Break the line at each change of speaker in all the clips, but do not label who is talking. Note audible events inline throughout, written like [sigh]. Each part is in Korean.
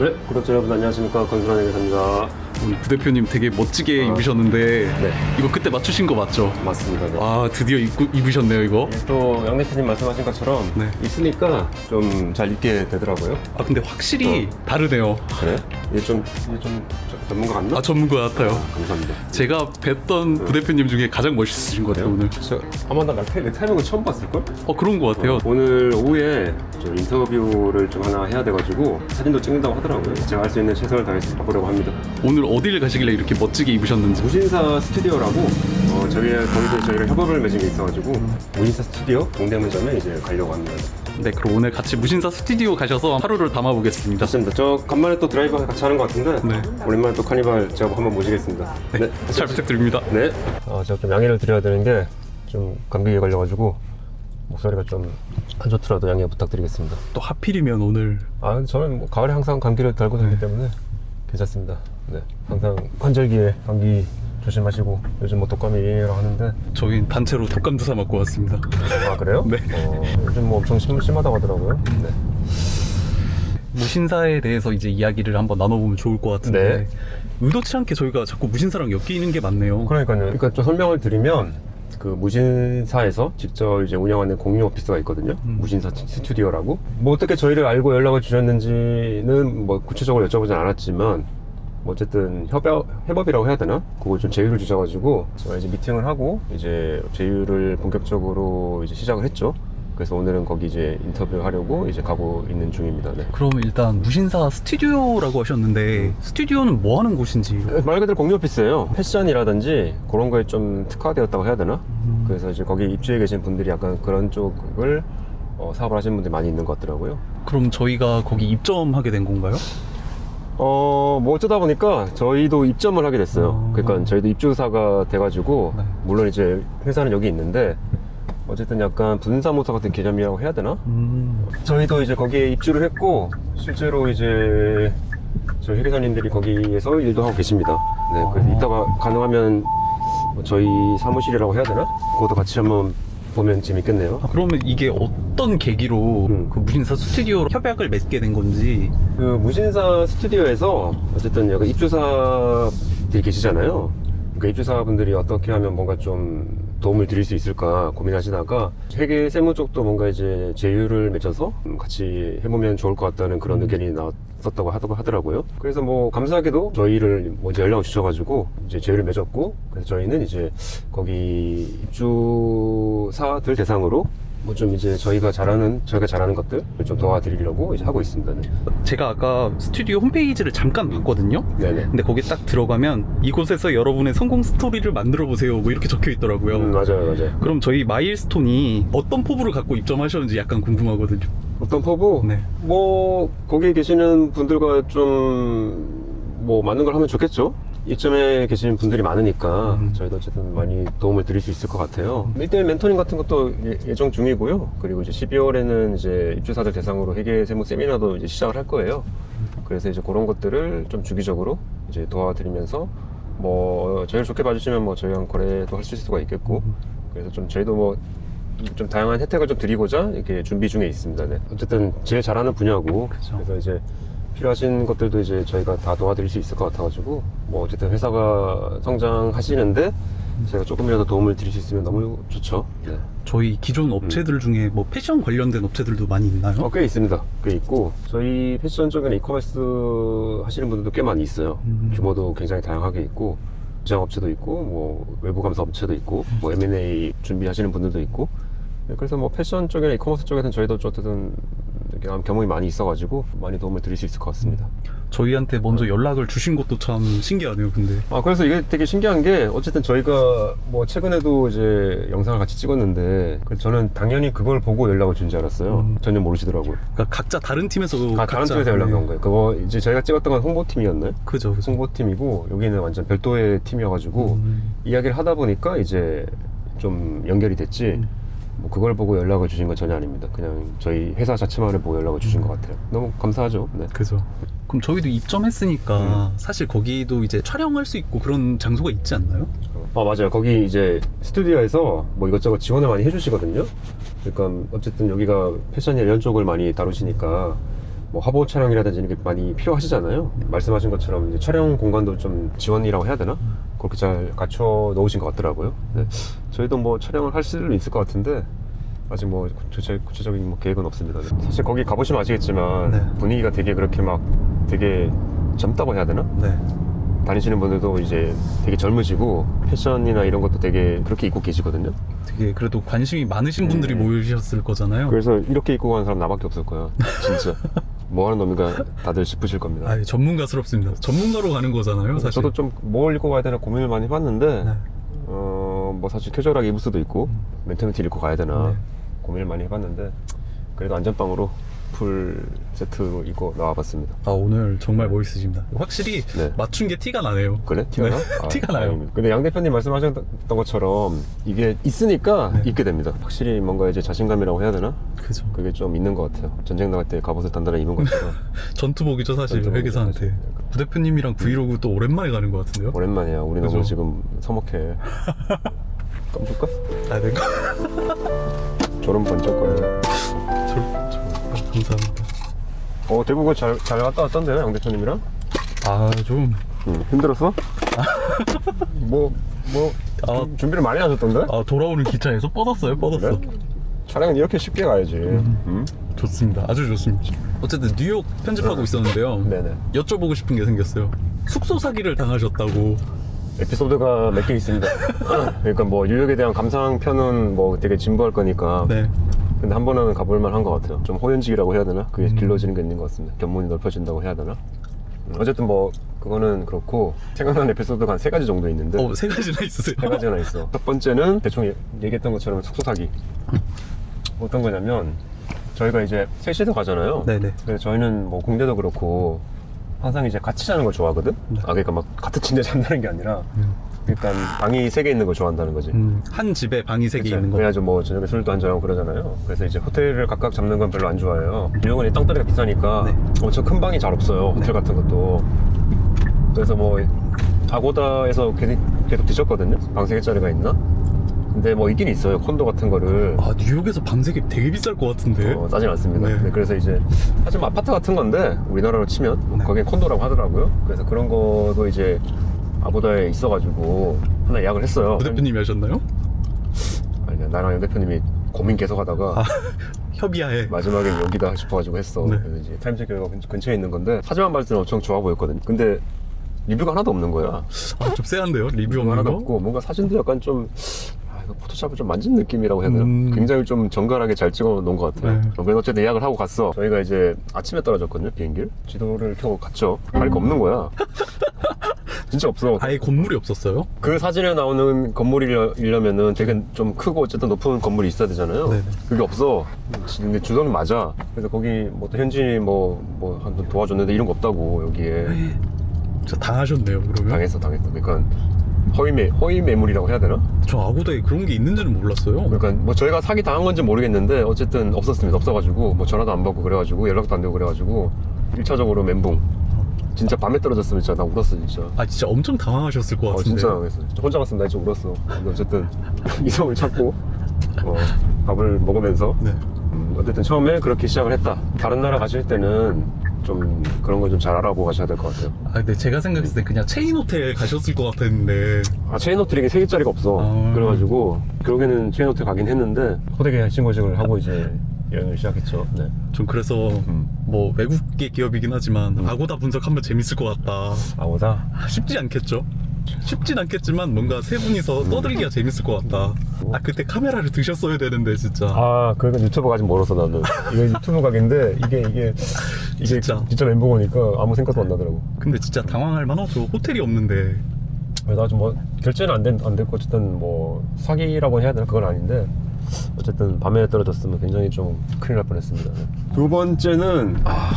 네, 구독자 여러분 안녕하십니까 건설한 회사입니다.
오늘 부대표님 되게 멋지게
어.
입으셨는데
네.
이거 그때 맞추신 거 맞죠?
맞습니다. 네.
아 드디어 입고, 입으셨네요 이거
또양 대표님 말씀하신 것처럼
네.
있으니까 좀 잘 입게 되더라고요.
아 근데 확실히 다르네요
그래? 이게 좀 이게 좀, 좀 전문가 같나?
아 전문가 같아요
감사합니다.
제가 뵀던 부대표님 중에 가장 멋있으신 것 같아요 오늘
저 아마 나 넥타이, 넥타이명은 처음 봤을 걸?
어 그런 것 같아요
오늘 오후에 저 인터뷰를 좀 하나 해야 돼가지고 사진도 찍는다고 하더라고요. 제가 할 수 있는 최선을 다해서 바꾸려고 합니다.
오늘 어딜 가시길래 이렇게 멋지게 입으셨는지
무신사 스튜디오라고 어, 저희 거기서 저희가 협업을 맺은 게 있어가지고 무신사 스튜디오 동대문점에 이제 가려고 합니다.
네 그럼 오늘 같이 무신사 스튜디오 가셔서 하루를 담아보겠습니다
좋습니다. 저 간만에 또 드라이브 같이 하는 것 같은데
네.
오랜만에 또 카니발 제가 한번 모시겠습니다.
네, 잘 부탁드립니다
네. 어, 제가 좀 양해를 드려야 되는 게 좀 감기에 걸려가지고 목소리가 좀 안 좋더라도 양해 부탁드리겠습니다.
또 하필이면 오늘
아 저는 뭐 가을에 항상 감기를 달고 다니기 때문에 괜찮습니다. 네. 항상 환절기에 감기 조심하시고 요즘 뭐 독감이 유행이라고 하는데
저희 단체로 독감 주사 맞고 왔습니다
아 그래요?
네.
어, 요즘 뭐 엄청 심, 심하다고 하더라고요. 네.
무신사에 대해서 이제 이야기를 한번 나눠보면 좋을 것 같은데
네.
의도치 않게 저희가 자꾸 무신사랑 엮이는 게 많네요
그러니까요. 그러니까 좀 설명을 드리면 그 무신사에서 직접 이제 운영하는 공유 오피스가 있거든요.
음.
무신사 스튜디오라고. 뭐 어떻게 저희를 알고 연락을 주셨는지는 뭐 구체적으로 여쭤보진 않았지만 뭐 어쨌든 협업 협업이라고 해야 되나? 그걸 좀 제휴를 주셔가지고 제가 이제 미팅을 하고 이제 제휴를 본격적으로 이제 시작을 했죠. 그래서 오늘은 거기 이제 인터뷰하려고 이제 가고 있는 중입니다. 네.
그럼 일단 무신사 스튜디오라고 하셨는데 스튜디오는 뭐 하는 곳인지
말 그대로 공유 오피스예요. 패션이라든지 그런 거에 좀 특화되었다고 해야 되나?
음.
그래서 이제 거기 입주해 계신 분들이 약간 그런 쪽을 어, 사업을 하시는 분들이 많이 있는 것 같더라고요.
그럼 저희가 거기 입점하게 된 건가요?
어, 뭐 어쩌다 보니까 저희도 입점을 하게 됐어요.
어.
그러니까 저희도 입주사가 돼가지고
네.
물론 이제 회사는 여기 있는데 어쨌든 약간 분사모사 같은 개념이라고 해야 되나?
음.
저희도 이제 거기에 입주를 했고 실제로 이제 저희 회계사님들이 거기에서 일도 하고 계십니다. 네, 그래서
어.
이따가 가능하면 뭐 저희 사무실이라고 해야 되나? 그것도 같이 한번 보면 재밌겠네요.
아, 그러면 이게 어떤 계기로
음.
그 무신사 스튜디오 협약을 맺게 된 건지
그 무신사 스튜디오에서 어쨌든 여기 입주사들이 계시잖아요. 그 입주사분들이 어떻게 하면 뭔가 좀 도움을 드릴 수 있을까 고민하시다가 회계 세무 쪽도 뭔가 이제 제휴를 맺어서 음, 같이 해보면 좋을 것 같다는 그런 의견이 나왔었다고 하더- 하더라고요. 그래서 뭐 감사하게도 저희를 뭐 이제 연락을 주셔가지고 이제 제휴를 맺었고 그래서 저희는 이제 거기 입주사들 대상으로 뭐 좀 이제 저희가 잘하는 저희가 잘하는 것들 좀 도와드리려고 이제 하고 있습니다. 네.
제가 아까 스튜디오 홈페이지를 잠깐 봤거든요
네네.
근데 거기 딱 들어가면 이곳에서 여러분의 성공 스토리를 만들어 보세요 뭐 이렇게 적혀 있더라고요
음, 맞아요, 맞아요.
그럼 저희 마일스톤이 어떤 포부를 갖고 입점하셨는지 약간 궁금하거든요
어떤 포부?
네.
뭐 거기 계시는 분들과 좀 뭐 맞는 걸 하면 좋겠죠. 이점에 계시는 분들이 많으니까
음.
저희도 어쨌든 많이 도움을 드릴 수 있을 것 같아요. 1대1 멘토링 같은 것도 예- 예정 중이고요. 그리고 이제 12월에는 이제 입주사들 대상으로 회계 세무 세미나도 이제 시작을 할 거예요. 그래서 이제 그런 것들을 좀 주기적으로 이제 도와드리면서 뭐 저희를 좋게 봐주시면 뭐 저희랑 거래도 할 수가 있겠고 그래서 좀 저희도 뭐좀 다양한 혜택을 좀 드리고자 이렇게 준비 중에 있습니다. 네. 어쨌든 제일 잘하는 분야고
그쵸.
그래서 이제 필요하신 것들도 이제 저희가 다 도와드릴 수 있을 것 같아가지고 뭐 어쨌든 회사가 성장하시는데 제가 조금이라도 도움을 드릴 수 있으면 너무 좋죠. 네.
저희 기존 업체들 중에 뭐 패션 관련된 업체들도 많이 있나요?
어, 꽤 있습니다. 꽤 있고 저희 패션 쪽에는 이커머스 하시는 분들도 꽤 많이 있어요.
음.
규모도 굉장히 다양하게 있고 지장 업체도 있고 뭐 외부 감사 업체도 있고 뭐 M&A 준비하시는 분들도 있고 네, 그래서 뭐 패션 쪽이나 이커머스 쪽에서는 저희도 어쨌든 경험이 많이 있어가지고 많이 도움을 드릴 수 있을 것 같습니다.
저희한테 먼저 연락을 주신 것도 참 신기하네요 근데
아 그래서 이게 되게 신기한 게 어쨌든 저희가 뭐 최근에도 이제 영상을 같이 찍었는데 그래서 저는 당연히 그걸 보고 연락을 준 줄 알았어요.
음.
전혀 모르시더라고요.
그러니까 각자 다른 팀에서
아, 다른 팀에서 연락이 온 거예요. 그거 이제 저희가 찍었던 건 홍보팀이었나요?
그죠 그죠
홍보팀이고 여기는 완전 별도의 팀이어가지고
음.
이야기를 하다 보니까 이제 좀 연결이 됐지
음.
뭐 그걸 보고 연락을 주신 건 전혀 아닙니다. 그냥 저희 회사 자체만을 보고 연락을 주신 것 같아요. 너무 감사하죠. 네.
그죠 그럼 저희도 입점했으니까 사실 거기도 이제 촬영할 수 있고 그런 장소가 있지 않나요?
아 맞아요. 거기 이제 스튜디오에서 뭐 이것저것 지원을 많이 해주시거든요. 그러니까 어쨌든 여기가 패션이나 이런 쪽을 많이 다루시니까 뭐 화보 촬영이라든지 이런 게 많이 필요하시잖아요. 말씀하신 것처럼 이제 촬영 공간도 좀 지원이라고 해야 되나? 그렇게 잘 갖춰 놓으신 것 같더라고요. 네. 저희도 뭐 촬영을 할 수는 있을 것 같은데 아직 뭐 구체, 구체적인 뭐 계획은 없습니다. 사실 거기 가보시면 아시겠지만
네.
분위기가 되게 그렇게 막 되게 젊다고 해야 되나?
네.
다니시는 분들도 이제 되게 젊으시고 패션이나 이런 것도 되게 그렇게 입고 계시거든요.
되게 그래도 관심이 많으신 분들이
네.
모이셨을 거잖아요.
그래서 이렇게 입고 가는 사람 나밖에 없을 거야. 진짜. [laughs] 뭐 하는 놈인가 다들 싶으실 겁니다.
아, 전문가스럽습니다. 전문가로 가는 거잖아요, 사실.
저도 좀뭘 입고 가야 되나 고민을 많이 해봤는데,
네.
어, 뭐 사실 캐주얼하게 입을 수도 있고, 멘트멘트 입고 가야 되나
네.
고민을 많이 해봤는데, 그래도 안전빵으로 풀 세트로 입고 나와봤습니다.
아, 오늘 정말 멋있으십니다. 확실히
네.
맞춘 게 티가 나네요.
그래? 티가
네,
나? [laughs] 아,
티가 나요.
다행입니다. 근데 양 대표님 말씀하셨던 것처럼 이게 있으니까
네.
입게 됩니다. 확실히 뭔가 이제 자신감이라고 해야 되나?
그죠.
그게 좀 있는 것 같아요. 전쟁 나갈 때 갑옷을 단단히 입은 것처럼. [laughs]
전투복이죠, 사실.
전투복이죠,
회계사한테.
사실.
부 대표님이랑 브이로그 또 오랜만에 가는 것 같은데요?
오랜만이야. 우리
그죠.
너무 지금 서먹해. [laughs] 껌 줄까?
아, 네.
졸음 번쩍거려.
감사합니다.
어, 대구 잘, 잘 갔다 왔던데요, 양 대표님이랑?
아, 좀.
응. 힘들었어? [laughs] 뭐, 뭐,
아.
좀 준비를 많이 하셨던데?
아, 돌아오는 기차에서 뻗었어요, 뻗었어.
그래? 촬영은 이렇게 쉽게 가야지. 응?
좋습니다. 아주 좋습니다. 어쨌든 뉴욕 편집하고 있었는데요.
네네.
여쭤보고 싶은 게 생겼어요. 숙소 사기를 당하셨다고.
에피소드가 몇 개 있습니다. [laughs] 그러니까 뭐, 뉴욕에 대한 감상편은 뭐 되게 진부할 거니까.
네.
근데 한 번은 가볼 만한 것 같아요. 좀 호연직이라고 해야 되나? 그게
음.
길러지는 게 있는 것 같습니다. 견문이 넓혀진다고 해야 되나? 음, 어쨌든 뭐, 그거는 그렇고, 생각나는 에피소드가 한 세 가지 정도 있는데.
어, 세 가지나 있으세요?
세 가지나 있어. 첫 번째는 대충 얘- 얘기했던 것처럼 숙소 사기. 어떤 거냐면 저희가 이제 셋이서 가잖아요.
네네.
그래서 저희는 뭐 공대도 그렇고 항상 이제 같이 자는 걸 좋아하거든.
네.
아 그러니까 막 같은 침대 잔다는 [laughs] 게 아니라
음.
일단 방이 세 개 있는 걸 좋아한다는 거지.
음, 한 집에 방이 세 개
그쵸?
있는 거.
그래가지고 뭐 저녁에 술도 한잔하고 그러잖아요. 그래서 이제 호텔을 각각 잡는 건 별로 안 좋아해요. 뉴욕은 이 땅덩이가 비싸니까
네.
엄청 큰 방이 잘 없어요. 호텔
네.
같은 것도. 그래서 뭐 아고다에서 계속, 계속 뒤졌거든요. 방 세 개짜리가 있나? 근데 뭐 있긴 있어요. 콘도 같은 거를.
아, 뉴욕에서 방세개 되게 비쌀 것 같은데?
어, 싸진 않습니다.
네.
네, 그래서 이제 사실 뭐 아파트 같은 건데 우리나라로 치면
네.
거긴 콘도라고 하더라고요. 그래서 그런 거도 이제 아고다에 있어가지고 하나 예약을 했어요.
부 대표님이 하셨나요?
아니 나랑 양 대표님이 고민 계속 하다가
아, [laughs] 협의하에.
마지막에 여기다 싶어가지고 했어.
네.
그래서 이제 타임스퀘어가 근- 근처에 있는 건데 사진만 봤을 때는 엄청 좋아 보였거든. 근데 리뷰가 하나도 없는 거야.
아, 좀 세한데요? 리뷰 없는
하나도
거?
없고 뭔가 사진도 약간 좀 아, 이거 포토샵을 좀 만진 느낌이라고 해야 되나?
음.
굉장히 좀 정갈하게 잘 찍어 놓은 것 같아요.
네.
어, 그래서 어쨌든 예약을 하고 갔어. 저희가 이제 아침에 떨어졌거든요, 비행기를. 지도를 켜고 갔죠. 갈 거 없는 거야. [laughs] 진짜 없어.
아예 건물이 없었어요?
그 사진에 나오는 건물이려면은 되게 좀 크고 어쨌든 높은 건물이 있어야 되잖아요.
네네.
그게 없어. 근데 주소는 맞아. 그래서 거기 뭐 또 현지 뭐뭐한번 도와줬는데 이런 거 없다고 여기에 [gasps]
진짜 당하셨네요, 그러면?
당했어, 당했어. 그러니까 허위 매 허위 매물이라고 해야 되나?
저 아고다에 그런 게 있는지는 몰랐어요.
그러니까 뭐 저희가 사기 당한 건지 모르겠는데 어쨌든 없었습니다. 없어가지고 뭐 전화도 안 받고 그래가지고 연락도 안 되고 그래가지고 1차적으로 멘붕. 진짜 밤에 떨어졌으면 진짜 나 울었어 진짜.
아, 진짜 엄청 당황하셨을 것
어,
같은데.
진짜 당했어. 혼자 갔으면 나 진짜 울었어. 근데 어쨌든 [laughs] 이성을 찾고 어, 밥을 먹으면서
네.
음, 어쨌든 처음에 그렇게 시작을 했다. 다른 나라 가실 때는 좀 그런 걸 좀 잘 알아보고 가셔야 될 것 같아요.
아, 근데 제가 생각했을 때 그냥 체인 호텔 가셨을 것 같았는데.
아 체인 호텔이 세 개짜리가 없어.
아.
그래가지고 결국에는 체인 호텔 가긴 했는데 호되게 신고식을 하고 이제 여행을 시작했죠. 네.
전 그래서
음.
뭐 외국계 기업이긴 하지만 아고다 분석하면 재밌을 것 같다.
아오다.
아, 쉽지 않겠죠? 쉽진 않겠지만 뭔가 세 분이서
음.
떠들기가 재밌을 것 같다. 아 그때 카메라를 드셨어야 되는데 진짜.
아, 그러니까 유튜브가 아직 멀었어 나는. 이거 유튜브 각인데 이게 이게 이게
진짜.
진짜 멘붕 오니까 아무 생각도 안 나더라고.
근데 진짜 당황할 만하죠. 호텔이 없는데.
그래서 아직 뭐 결제는 안, 된, 안 됐고 어쨌든 뭐 사기라고 해야 되나 그건 아닌데 어쨌든 밤에 떨어졌으면 굉장히 좀 큰일 날 뻔했습니다. 두 번째는 아,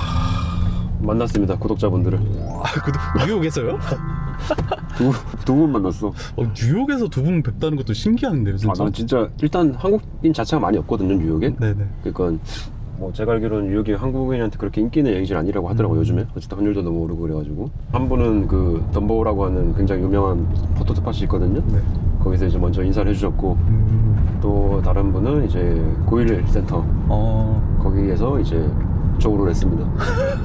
만났습니다 구독자분들을
아 뉴욕에서요? [laughs]
두분 만났어.
어, 뉴욕에서 두 분 뵙다는 것도 신기한데요,
아,
진짜.
난 진짜 일단 한국인 자체가 많이 없거든요 뉴욕에.
네네.
그러니까 뭐 제가 알기로는 뉴욕이 한국인한테 그렇게 인기 있는 여행지는 아니라고 하더라고 요 요즘에 어쨌든 환율도 너무 오르고 그래가지고 한 분은 그 덤보라고 하는 굉장히 유명한 포토 스팟이 있거든요
네.
거기서 이제 먼저 인사를 해주셨고
음,
또 다른 분은 이제 911 센터
어,
거기에서 이제 적으로 했습니다.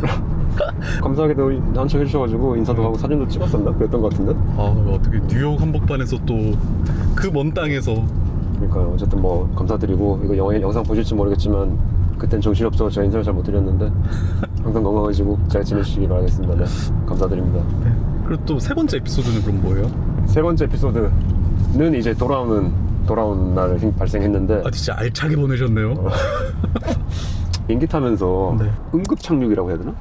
[laughs] 감사하게도 한청 해주셔가지고 인사도 하고 사진도 찍었었나? 그랬던 것 같은데?
아 어떻게 뉴욕 한복판에서 또 그 먼 땅에서
그러니까 어쨌든 뭐 감사드리고 이거 영화, 영상 보실지 모르겠지만 그땐 정신없어서 제가 인사를 잘 못 드렸는데 [laughs] 항상 건강하시고 잘 지내시기 바라겠습니다. 네, 감사드립니다.
네. 그리고 또 세 번째 에피소드는 그럼 뭐예요?
세 번째 에피소드는 이제 돌아오는 돌아온 날 생- 발생했는데
아 진짜 알차게 보내셨네요. [laughs]
비행기 타면서
네.
응급 착륙이라고 해야 되나?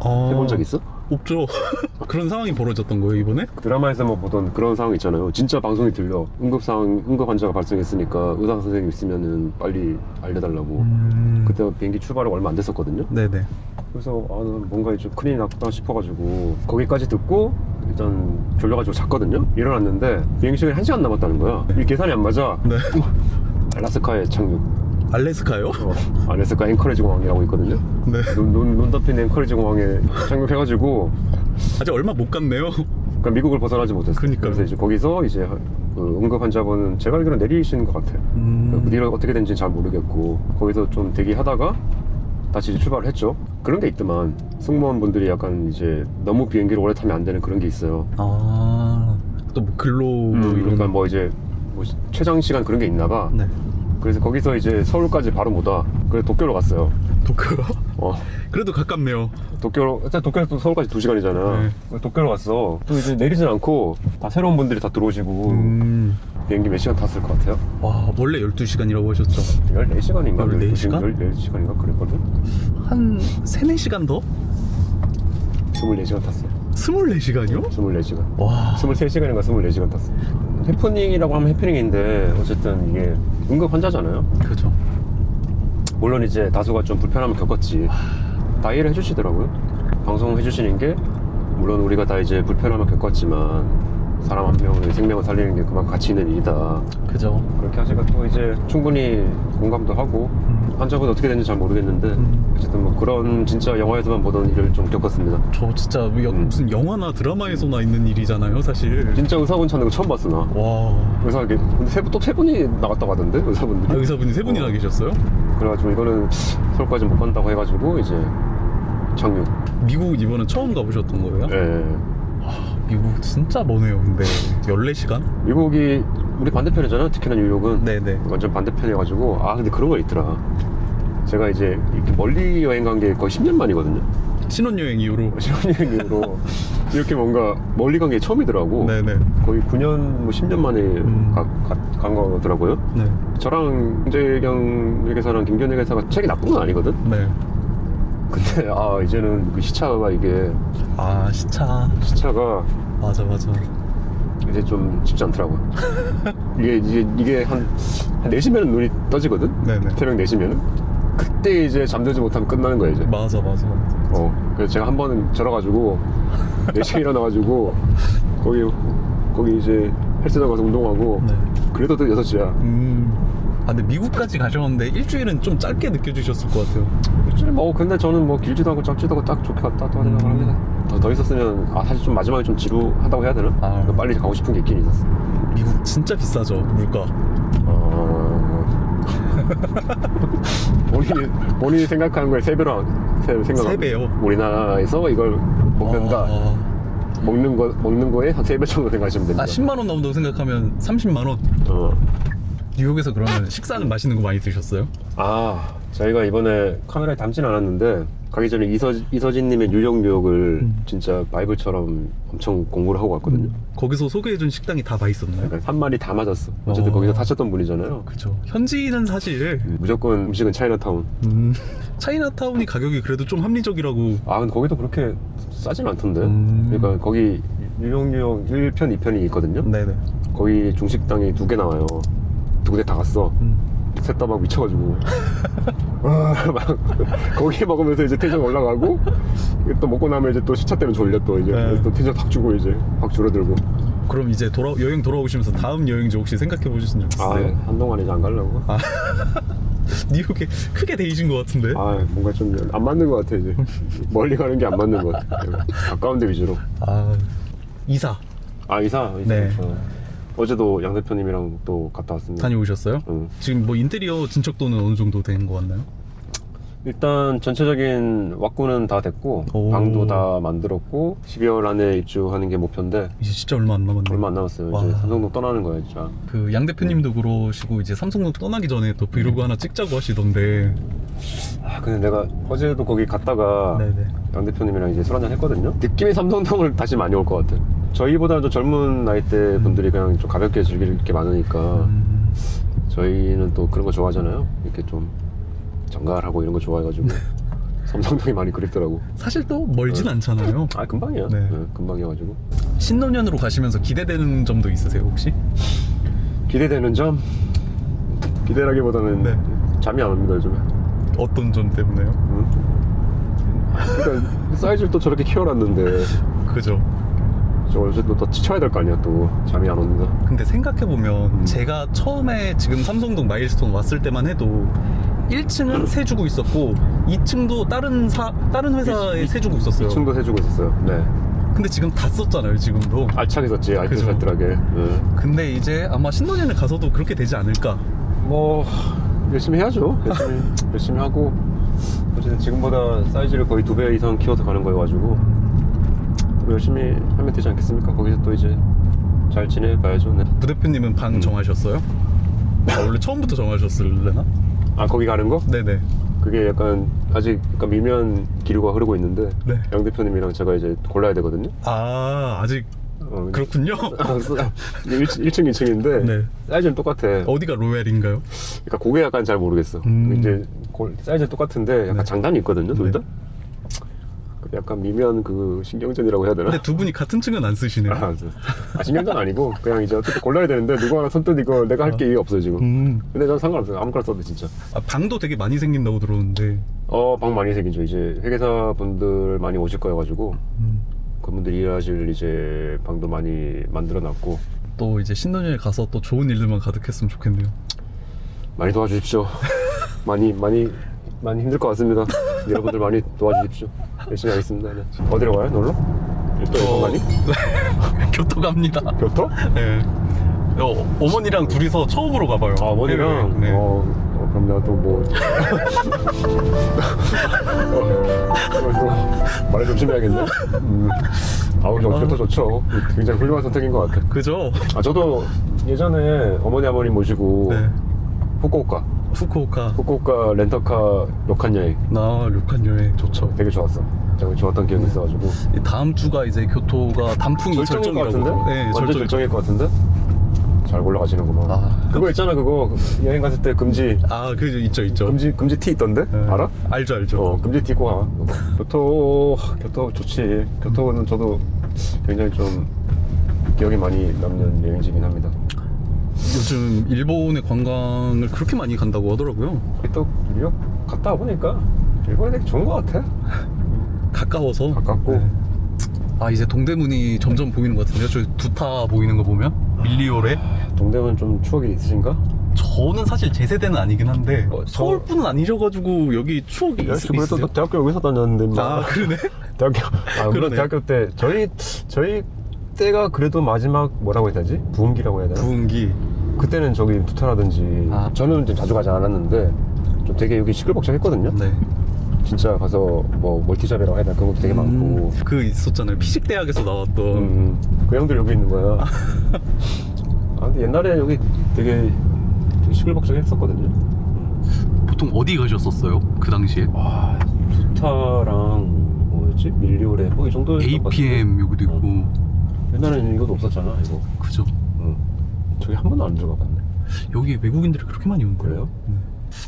아,
해본 적 있어?
없죠. [laughs] 그런 상황이 벌어졌던 거예요 이번에?
드라마에서 뭐 보던 그런 상황 있잖아요. 진짜 방송이 들려. 응급 상황, 응급 환자가 발생했으니까 의사 선생님 있으면은 빨리 알려달라고.
음...
그때 비행기 출발하고 얼마 안 됐었거든요.
네네.
그래서 아, 난 뭔가 좀 큰일이 났다 싶어가지고 거기까지 듣고 일단 졸려가지고 잤거든요. 일어났는데 비행 시간이 한 시간 남았다는 거야. 이 계산이 안 맞아.
네.
알라스카에 착륙.
알래스카요?
어, 알래스카 앵커레지 공항이라고 있거든요.
네.
눈, 눈, 눈 덮인 앵커레지 공항에 착륙해가지고
아직 얼마 못 갔네요.
그러니까 미국을 벗어나지 못했어요.
그러니까요.
그래서 이제 거기서 이제 그 응급 환자분은 제가 알기로 내리시는 것 같아요.
음...
그 뒤로 어떻게 된지는 잘 모르겠고 거기서 좀 대기하다가 다시 이제 출발을 했죠. 그런 게 있더만 승무원분들이 약간 이제 너무 비행기를 오래 타면 안 되는 그런 게 있어요.
아... 또 뭐 근로 뭐
음,
이런
그러니까 뭐 이제 뭐 최장 시간 그런 게 있나 봐.
네.
그래서 거기서 이제 서울까지 바로 못 와. 그래서 도쿄로 갔어요.
도쿄요?
어.
그래도 가깝네요.
도쿄로 일단 도쿄에서 또 서울까지 두 시간이잖아.
네.
도쿄로 갔어. 또 이제 내리진 않고 다 새로운 분들이 다 들어오시고
음...
비행기 몇 시간 탔을 것 같아요?
와 원래 12시간이라고 하셨죠?
14시간인가?
14시간?
14시간인가? 그랬거든?
한 3, 4시간 더?
24시간 탔어요.
24시간이요?
24시간.
와
23시간인가 24시간 탔어. 해프닝이라고 하면 해프닝인데 어쨌든 이게 응급 환자잖아요.
그죠
물론 이제 다수가 좀 불편함을 겪었지. 다 이해를 해주시더라고요. 방송 해주시는 게 물론 우리가 다 이제 불편함을 겪었지만 사람 한 명의 생명을 살리는 게 그만큼 가치 있는 일이다.
그죠
그렇게 하시니까 또 이제 충분히 공감도 하고
음.
환자분 어떻게 됐는지 잘 모르겠는데
음.
어쨌든 뭐 그런 진짜 영화에서만 보던 일을 좀 겪었습니다.
저 진짜 여-
음.
무슨 영화나 드라마에서나 있는 일이잖아요 사실
진짜 의사분 찾는 거 처음 봤어 나.
와
의사게 근데 세, 또세 분이 나갔다고 하던데 의사분들이.
아, 의사분이 세 분이나
어.
계셨어요?
그래가지고 이거는 서울까지 못 간다고 해가지고 이제 착륙.
미국 이번엔 처음 가보셨던 거예요?
예.
미국 진짜 머네요 근데 14시간?
미국이 우리 반대편이잖아요. 특히나 뉴욕은
네네
완전 반대편이어가지고 아 근데 그런 거 있더라. 제가 이제 이렇게 멀리 여행 간 게 거의 10년 만이거든요.
신혼여행 이후로 [laughs]
신혼여행 이후로 이렇게 뭔가 멀리 간 게 처음이더라고.
네네
거의 9년, 뭐 10년 만에
음.
가- 가- 간 거더라고요.
네.
저랑 홍재경 회계사랑 김견 회계사가 책이 나쁜 건 아니거든.
네.
근데 아 이제는 그 시차가 이게
아 시차
시차가
맞아 맞아
이제 좀 쉽지 않더라고요. [laughs] 이게 이게 이게 한, 한 4시면은 눈이 떠지거든.
네네
새벽 4시면은 그때 이제 잠들지 못하면 끝나는 거야 이제.
맞아 맞아
어. 그래서 제가 한 번은 절어 가지고 4시에 일어나 가지고 거기 거기 이제 헬스장 가서 운동하고
네.
그래도 또 6시야.
음. 아 근데 미국까지 가셨는데 일주일은 좀 짧게 느껴지셨을 것 같아요
일주일 뭐 근데 저는 뭐 길지도 않고 짧지도 않고 딱 좋게 갔다 왔다고 생각을
음.
합니다. 더, 더 있었으면 아 사실 좀 마지막에 좀 지루하다고 해야 되나?
아.
빨리 가고 싶은 게 있긴 있었어.
미국 진짜 비싸죠 물가
어... [laughs] 본인이 본인이 생각하는 거에 세 배로 세, 생각.
세 배요?
우리나라에서 이걸 먹는다.
아,
먹는 거 먹는 거에 한 세 배 정도 생각하시면 됩니다.
아 10만 원 나온다고 생각하면 30만 원
어.
뉴욕에서 그러면 식사는 맛있는 거 많이 드셨어요?
아 저희가 이번에 카메라에 담진 않았는데 가기 전에 이서, 이서진님의 뉴욕 뉴욕을
음.
진짜 바이블처럼 엄청 공부를 하고 왔거든요.
거기서 소개해준 식당이 다 맛있었나요?
그러니까 한 마리 다 맞았어. 어쨌든
어.
거기서 사셨던 분이잖아요.
그죠 현지인은 사실
무조건 음식은 차이나타운.
음, [laughs] 차이나타운이 가격이 그래도 좀 합리적이라고
아 근데 거기도 그렇게 싸진 않던데.
음.
그러니까 거기 뉴욕 뉴욕 1편 2편이 있거든요.
네네
거기 중식당이 두 개 나와요. 두 군데 다 갔어.
음.
셋다 막 미쳐가지고 아, [laughs] 막 거기 먹으면서 이제 텐션 올라가고 또 먹고 나면 이제 또 시차 때문에 졸려 또 이제
네.
그래서 또 텐션 확 주고 이제 확 줄어들고
그럼 이제 돌아 여행 돌아오시면서 다음 여행지 혹시 생각해 보신 적
아? 한동안 이제 안 가려고 아, [laughs]
뉴욕에 크게 데이신 것 같은데
뭔가 좀 안 맞는 것 같아 이제 멀리 가는 게 안 맞는 것 같아 [laughs] 가까운 데 위주로
아 이사
아 이사, 이사
네.
어. 어제도 양 대표님이랑 또 갔다 왔습니다
다녀오셨어요?
응.
지금 뭐 인테리어 진척도는 어느 정도 된것 같나요?
일단 전체적인 왁구는 다 됐고
오.
방도 다 만들었고 12월 안에 입주하는 게 목표인데
이제 진짜 얼마 안 남았네요.
얼마 안 남았어요.
와.
이제 삼성동 떠나는 거예요, 진짜.
그 양 대표님도 그러시고 이제 삼성동 떠나기 전에 또 브이로그 하나 찍자고 하시던데.
아, 근데 내가 어제도 거기 갔다가
네네.
양 대표님이랑 이제 술 한잔 했거든요. 느낌이 삼성동을 다시 많이 올 것 같아. 저희보다는 좀 젊은 나이대 분들이 그냥 좀 가볍게 즐길 게 많으니까
음,
저희는 또 그런 거 좋아하잖아요. 이렇게 좀 정갈하고 이런 거 좋아해가지고 [laughs] 삼성동이 많이 그립더라고.
사실 또 멀진 않잖아요.
아 금방이야.
네.
네, 금방이어가지고
신노년으로 가시면서 기대되는 점도 있으세요 혹시?
기대되는 점 기대라기보다는
네.
잠이 안 옵니다 요즘에.
어떤 점 때문에요?
응? 그러니까 사이즈를 또 저렇게 키워놨는데
그죠.
저걸 이제 또, 또 치쳐야 될 거 아니야 또 잠이 안 옵니다.
근데 생각해보면
음.
제가 처음에 지금 삼성동 마일스톤 왔을 때만 해도 1층은 세 주고 있었고 2층도 다른 사 다른 회사에
이-
세 주고 있었어요.
2층도 해주고 있었어요. 네.
근데 지금 다 썼잖아요 지금도.
알차게 썼지
그죠.
알뜰살뜰하게. 네.
근데 이제 아마 신노년에 가서도 그렇게 되지 않을까.
뭐 열심히 해야죠. [laughs] 열심히 열심히 하고 어쨌든 지금보다 사이즈를 거의 두 배 이상 키워서 가는 거여가지고 뭐 열심히 하면 되지 않겠습니까? 거기서 또 이제 잘 지내가야죠. 네.
부 대표님은 방
음.
정하셨어요? 아, 원래 처음부터 정하셨을래나?
아 거기 가는 거?
네네.
그게 약간 아직 약간 미묘한 기류가 흐르고 있는데
네.
양 대표님이랑 제가 이제 골라야 되거든요.
아 아직
어,
그렇군요. [laughs]
1 층, 2층인데
네.
사이즈는 똑같아.
어디가 로얄인가요?
그러니까 그게 약간 잘 모르겠어.
음.
이제 골- 사이즈는 똑같은데 약간
네.
장단이 있거든요, 둘 다. 약간 미묘한 그 신경전이라고 해야 되나?
근데 두 분이 같은 층은 안 쓰시네요.
아, 저- 아, 신경전 아니고 그냥 이제 어떻게 골라야 되는데 누구 하나 선뜻 이거 내가 할 게 없어요 지금.
음.
근데 전 상관없어요. 아무거나 써도 진짜.
아, 방도 되게 많이 생긴다고 들었는데.
어, 방 많이 생기죠. 이제 회계사 분들 많이 오실 거여가지고
음.
그분들이 일하실 이제 방도 많이 만들어놨고
또 이제 신노년에 가서 또 좋은 일들만 가득했으면 좋겠네요.
많이 도와주십시오. [laughs] 많이 많이 많이 힘들 것 같습니다. 여러분들 많이 도와주십시오. 열심히 하겠습니다. 네. 어디로 가요? 놀러? 또 일본 가니? [laughs]
교토 갑니다.
교토?
네. 어, 어머니랑 둘이서 처음으로 가봐요.
아, 어머니랑?
네.
어, 어, 그럼 내가 또 뭐. [laughs] 어, 또 말을 조심해야겠네. 음. 아우, 저 교토 좋죠. 굉장히 훌륭한 선택인 것 같아.
그죠?
아, 저도 예전에 어머니, 아버님 모시고
네.
후쿠오카,
후쿠오카.
후쿠오카 렌터카 lok한 여행
나 료칸 여행 좋죠.
되게 좋았어. 되게 좋았던 기억이 있어가지고.
이 다음 주가 이제 교토가 단풍이
절정일 것
절정이라고.
같은데?
네,
완전
절정.
절정일 것 같은데? 잘 올라가시는구만.
아.
그거 있잖아, 그거. 여행 갔을 때 금지,
아, 그 있죠, 있죠.
금지, 금지 티 있던데?
네.
알아?
알죠, 알죠.
어, 금지 티 가. 교토, 교토 좋지. 교토는 저도 굉장히 좀 기억이 많이 남는 여행지긴 합니다.
요즘 일본의 관광을 그렇게 많이 간다고 하더라고요.
또 뉴욕 갔다 와보니까 일본이 되게 좋은 것 같아.
가까워서.
가깝고.
네. 아, 이제 동대문이 점점 보이는 것 같은데요. 저 두타 보이는 거 보면? 밀리오레?
동대문 좀 추억이 있으신가?
저는 사실 제 세대는 아니긴 한데
어, 저-
서울 분은 아니셔가지고 여기 추억이
그래도
있으세요?
너 대학교 여기서 다녔는데. 뭐.
아 그러네? [laughs]
대학교 아 물론
그러네.
대학교 때 저희 저희 때가 그래도 마지막 뭐라고 해야 되지 부흥기라고 해야 되나
부흥기
그때는 저기 부타라든지
아.
저는 좀 자주 가지 않았는데 좀 되게 여기 시끌벅적했거든요.
네.
진짜 가서 뭐 멀티샵이라고 해야 되나 그런 것도 되게 많고.
음, 그 있었잖아요. 피식대학에서 나왔던.
음, 그 형들 여기 있는 거야. [laughs] 아 근데 옛날에 여기 되게, 되게 시끌벅적했었거든요.
보통 어디 가셨었어요? 그 당시에?
와 부타랑 뭐였지? 밀리오레 뭐이 정도
APM 여기도 있고.
옛날에는 이것도 없었잖아 이거.
그죠.
응. 저기 한 번도 안 들어가 봤네.
여기 외국인들이 그렇게 많이 온대요?
그래요?
네.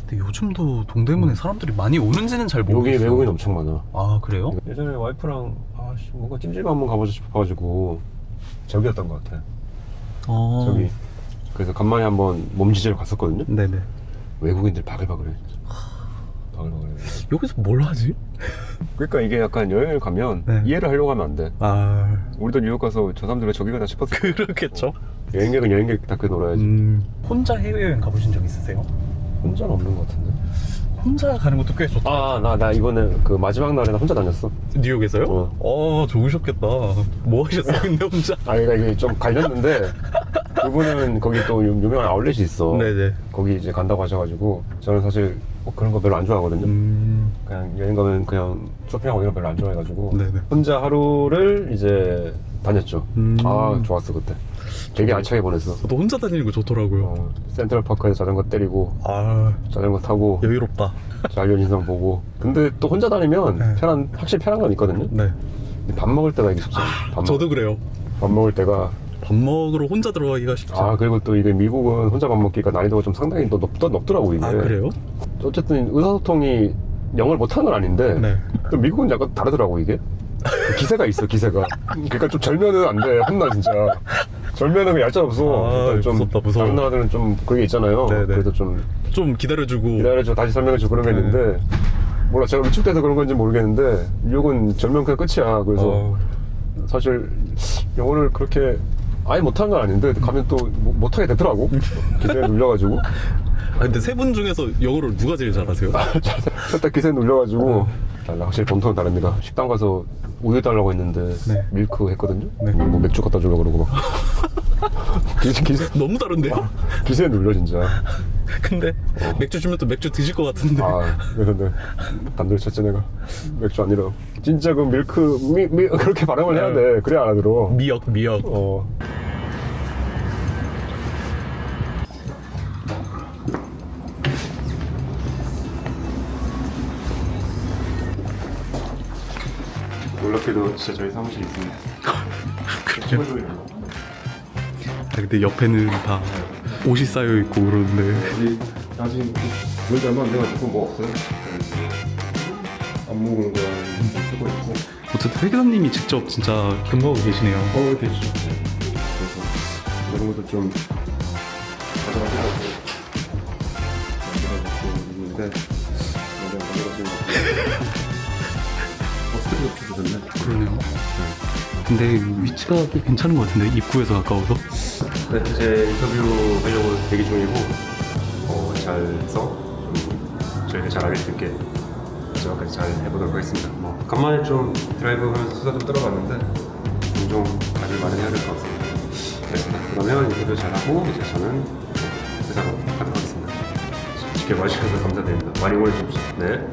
근데 요즘도 동대문에 사람들이 많이 오는지는 잘
여기
모르겠어요.
외국인 엄청 많아.
아 그래요?
예전에 와이프랑 아씨 뭔가 찜질 한번 가보고 싶어가지고 저기였던 것 같아
어.
저기. 그래서 간만에 한번 몸지지를 갔었거든요.
네네.
외국인들 바글바글해. 바글바글해.
여기서 뭘 하지?
그러니까 이게 약간 여행을 가면
네.
이해를 하려고 하면 안 돼.
아.
우리도 뉴욕 가서 저 사람들 왜 저기 가나 싶었어 [laughs]
그렇겠죠
여행객은 여행객답게 놀아야지
음, 혼자 해외여행 가보신 적 있으세요?
혼자는 없는 것 같은데
혼자 가는 것도 꽤 좋다.
아 나 나 이번에 그 마지막 날에는 혼자 다녔어
뉴욕에서요?
어.
어, 좋으셨겠다. 뭐 하셨어요, 근데 혼자? [laughs]
아 그러니까 이게 좀 갈렸는데 그분은 거기 또 유- 유명한 아울렛이 있어
네네.
거기 이제 간다고 하셔가지고 저는 사실 뭐 그런 거 별로 안 좋아하거든요.
음,
그냥 여행 가면 그냥 쇼핑하고 이런 거 별로 안 좋아해가지고
네네.
혼자 하루를 이제 다녔죠.
음.
아 좋았어 그때. 되게 알차게 보냈어.
저도 혼자 다니는 거 좋더라고요.
어, 센트럴파크에서 자전거 때리고
아
자전거 타고
여유롭다.
자연 인상 보고. 근데 또 혼자 다니면
네.
편한 확실히 편한 건 있거든요.
네.
근데 밥 먹을 때가 이게 쉽지. 밥, 먹,
저도 그래요.
밥 먹을 때가
밥 먹으러 혼자 들어가기가 쉽지.
아 그리고 또 이게 미국은 혼자 밥 먹기가 난이도가 좀 상당히 또 높, 높더라고 이게.
아, 그래요?
어쨌든 의사소통이 영어를 못하는 건 아닌데
네.
또 미국은 약간 다르더라고 이게 기세가 있어 기세가 그러니까 좀 절면은 안돼 혼나 진짜 절면은 얄짤 없어
아,
좀
무섭다, 무서워.
다른 나라들은 좀 그게 있잖아요
네 네.
그래서 좀
좀 기다려주고.
기다려줘 다시 설명해줘 그런 게
네.
있는데 몰라 제가 위축돼서 그런 건지 모르겠는데 미국은 절면 그냥 끝이야 그래서
어,
사실 영어를 그렇게 아예 못하는 건 아닌데 가면 또 못- 못하게 되더라고 [laughs] 기세에 눌려가지고
아, 근데 세 분 중에서 영어를 누가 제일 잘하세요? [laughs]
살짝 기세 눌려가지고
어.
달라. 확실히 본토는 다릅니다. 식당 가서 우유 달라고 했는데
네.
밀크 했거든요.
네.
뭐 맥주 갖다 주려고 그러고 막. [laughs] 기세, 기세,
너무 다른데요?
기세 눌려 진짜.
근데 맥주 주면 또 맥주 드실 것 같은데.
아 그래서 단둘이 쳤지 내가. 맥주 아니라 진짜 그 밀크 미, 미 그렇게 발음을 해야 돼. 그래야 알아들어.
미역, 미역.
어 놀랍게도 진짜 저희 사무실이 있습니다. [laughs]
그렇죠. 아, 근데 옆에는 다 옷이 쌓여 있고 그러는데.
여기 아직 문제 얼마 안 돼가지고 뭐 없어요. 안 먹은 거 쓰고 있고.
어쨌든 회계사님이 직접 진짜 근무하고 계시네요.
어, 되시죠. 그래서 이런 것도 좀 가져가고 하고 만들어놓고 있는데 어, 스 [laughs] 튜디오 주셨네.
그러네요. 근데 위치가 꽤 괜찮은 것 같은데 입구에서 가까워서.
네, 이제 인터뷰 하려고 대기 중이고 어, 잘 해서 좀 저희가 잘 알릴 수 있게 마지막까지 잘 해보도록 하겠습니다. 뭐 간만에 좀 드라이브 하면서 수다 좀 떨어봤는데 종종 답을 마련해야 될 것 같습니다. 그렇습니다. 그러면 인터뷰 잘하고 이제 저는 회사로 가도록 하겠습니다. 지켜봐 주셔서 감사드립니다. 많이 응원해 주십시오. 네.